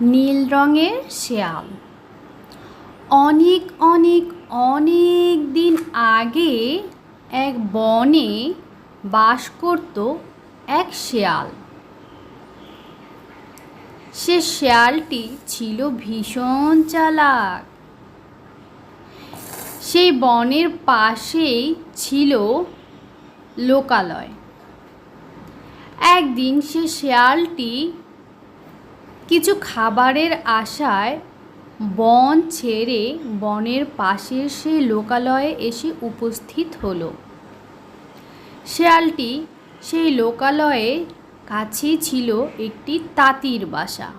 নীল রঙের শেয়াল। অনেক অনেক অনেক দিন আগে এক বনে বাস করত এক শেয়াল। সে শেয়ালটি ছিল ভীষণ চালাক। সেই বনের পাশেই ছিল লোকালয়। একদিন সে শেয়ালটি কিছু খাবারের আশায় বন ছেড়ে বনের পাশের সেই লোকালয়ে এসে উপস্থিত হলো। শেয়ালটি সেই লোকালয়ে কাছেই ছিল একটি তাঁতির বাসা।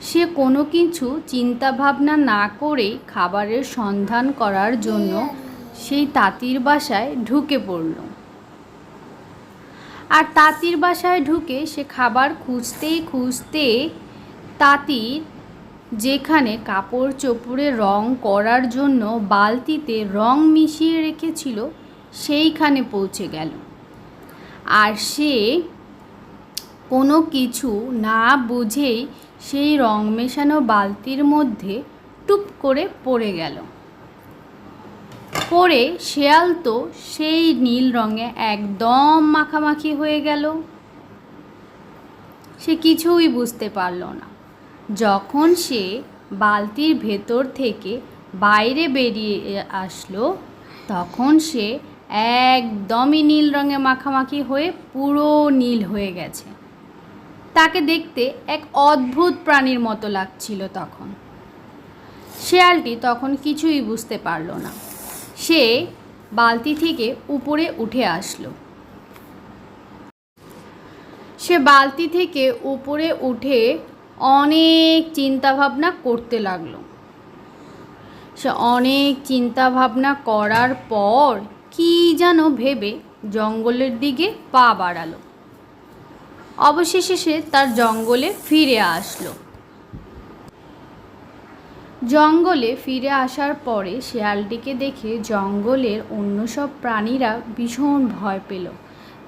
সে কোনো কিছু চিন্তাভাবনা না করে খাবারের সন্ধান করার জন্য সেই তাঁতির বাসায় ঢুকে পড়ল। আর তাঁতির বাসায় ঢুকে সে খাবার খুঁজতেই খুঁজতে তাঁতির যেখানে কাপড় চোপড়ে রং করার জন্য বালতিতে রং মিশিয়ে রেখেছিল, সেইখানে পৌঁছে গেল। আর সে কোনো কিছু না বুঝেই সেই রং মেশানো বালতির মধ্যে টুপ করে পড়ে গেল। পরে শেয়াল তো সেই নীল রঙে একদম মাখামাখি হয়ে গেল। সে কিছুই বুঝতে পারল না। যখন সে বালতির ভেতর থেকে বাইরে বেরিয়ে আসলো, তখন সে একদমই নীল রঙে মাখামাখি হয়ে পুরো নীল হয়ে গেছে। তাকে দেখতে এক অদ্ভুত প্রাণীর মতো লাগছিল তখন। শেয়ালটি তখন কিছুই বুঝতে পারল না। সে বালতি থেকে উপরে উঠে আসলো। সে বালতি থেকে উপরে উঠে অনেক চিন্তাভাবনা করতে লাগল। সে অনেক চিন্তাভাবনা করার পর কি যেন ভেবে জঙ্গলের দিকে পা বাড়ালো। অবশেষে সে তার জঙ্গলে ফিরে আসলো। জঙ্গলে ফিরে আসার পরে শেয়ালটিকে দেখে জঙ্গলের অন্য সব প্রাণীরা ভীষণ ভয় পেল।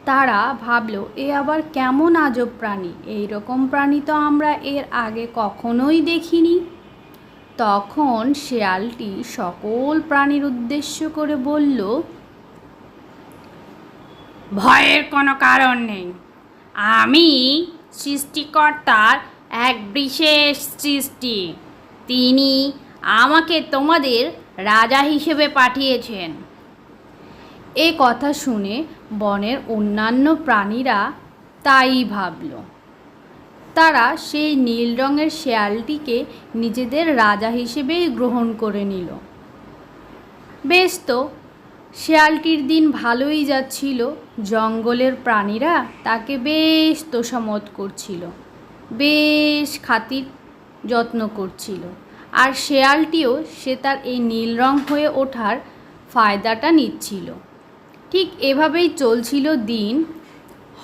তারা ভাবলো, এ আবার কেমন আজব প্রাণী? এই রকম প্রাণী তো আমরা এর আগে কখনোই দেখিনি। তখন শেয়ালটি সকল প্রাণীর উদ্দেশ্য করে বলল, ভয়ের কোনো কারণ নেই। আমি সৃষ্টিকর্তার এক বিশেষ সৃষ্টি। তিনি আমাকে তোমাদের রাজা হিসেবে পাঠিয়েছেন। এ কথা শুনে বনের অন্যান্য প্রাণীরা তাই ভাবল। তারা সেই নীল রঙের শেয়ালটিকে নিজেদের রাজা হিসেবেই গ্রহণ করে নিল। বেশ তো, শেয়ালটির দিন ভালোই যাচ্ছিল, জঙ্গলের প্রাণীরা তাকে বেশ তোষামত করছিল। বেশ খাতির যত্ন করছিল। আর শেয়ালটিও সে তার এই নীল রং হয়ে ওঠার ফায়দাটা নিচ্ছিল। ঠিক এভাবেই চলছিল দিন।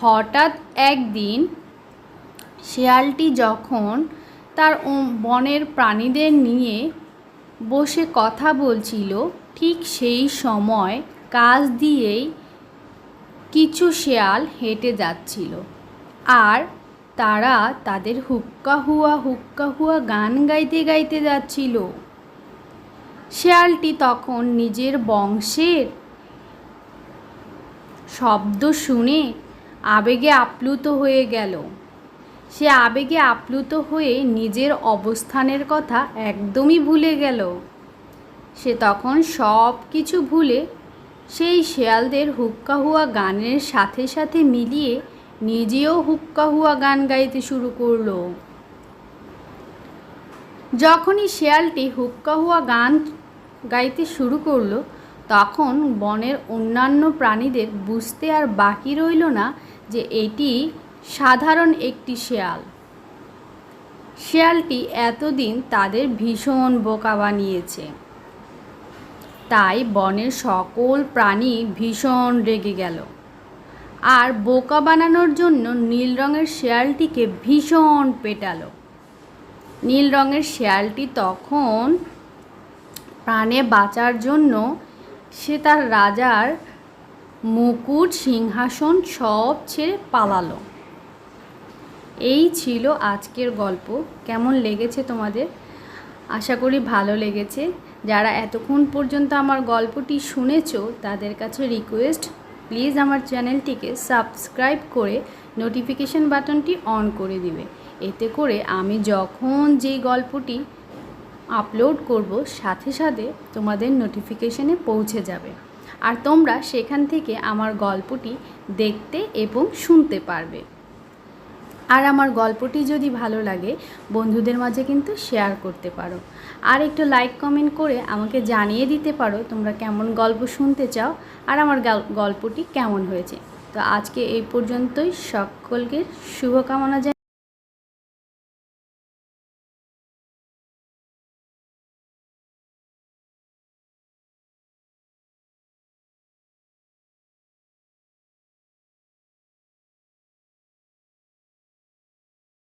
হঠাৎ একদিন শেয়ালটি যখন তার বনের প্রাণীদের নিয়ে বসে কথা বলছিল, ঠিক সেই সময় কাজ দিয়েই কিছু শেয়াল হেঁটে যাচ্ছিল। আর তারা তাদের হুক্কা হুয়া হুক্কা হুয়া গান গাইতে গাইতে যাচ্ছিল। শেয়ালটি তখন নিজের বংশের শব্দ শুনে আবেগে আপ্লুত হয়ে গেল। সে আবেগে আপ্লুত হয়ে নিজের অবস্থানের কথা একদমই ভুলে গেল। সে তখন সব কিছু ভুলে সেই শেয়ালদের হুক্কা হুয়া গানের সাথে সাথে মিলিয়ে নিজেও হুক্কা হুয়া গান গাইতে শুরু করল। যখনই শেয়ালটি হুক্কা হুয়া গান গাইতে শুরু করল, তখন বনের অন্যান্য প্রাণীদের বুঝতে আর বাকি রইল না যে এটি সাধারণ একটি শেয়াল। শেয়ালটি এতদিন তাদের ভীষণ বোকা বানিয়েছে। তাই বনের সকল প্রাণী ভীষণ রেগে গেল। আর বোকা বানানোর জন্য নীল রঙের শেয়ালটিকে ভীষণ পেটালো। নীল রঙের শেয়ালটি তখন প্রাণে বাঁচার জন্য সে তার রাজার মুকুট, সিংহাসন সব ছেড়ে পালালো। এই ছিল আজকের গল্প। কেমন লেগেছে তোমাদের? আশা করি ভালো লেগেছে। যারা এতক্ষণ পর্যন্ত আমার গল্পটি শুনেছ, তাদের কাছে রিকোয়েস্ট প্লিজ আমার চ্যানেলটিকে সাবস্ক্রাইব করে নোটিফিকেশন বাটনটি অন করে দিবে। এতে করে আমি যখন যেই গল্পটি আপলোড করব, সাথে সাথে তোমাদের নোটিফিকেশনে পৌঁছে যাবে। আর তোমরা সেখান থেকে আমার গল্পটি দেখতে এবং শুনতে পারবে। আর আমার গল্পটি যদি ভালো লাগে, বন্ধুদের মাঝে কিন্তু শেয়ার করতে পারো। আর একটু লাইক কমেন্ট করে আমাকে জানিয়ে দিতে পারো তোমরা কেমন গল্প শুনতে চাও আর আমার গল্পটি কেমন হয়েছে। তো আজকে এই পর্যন্তই, সকলকে শুভকামনা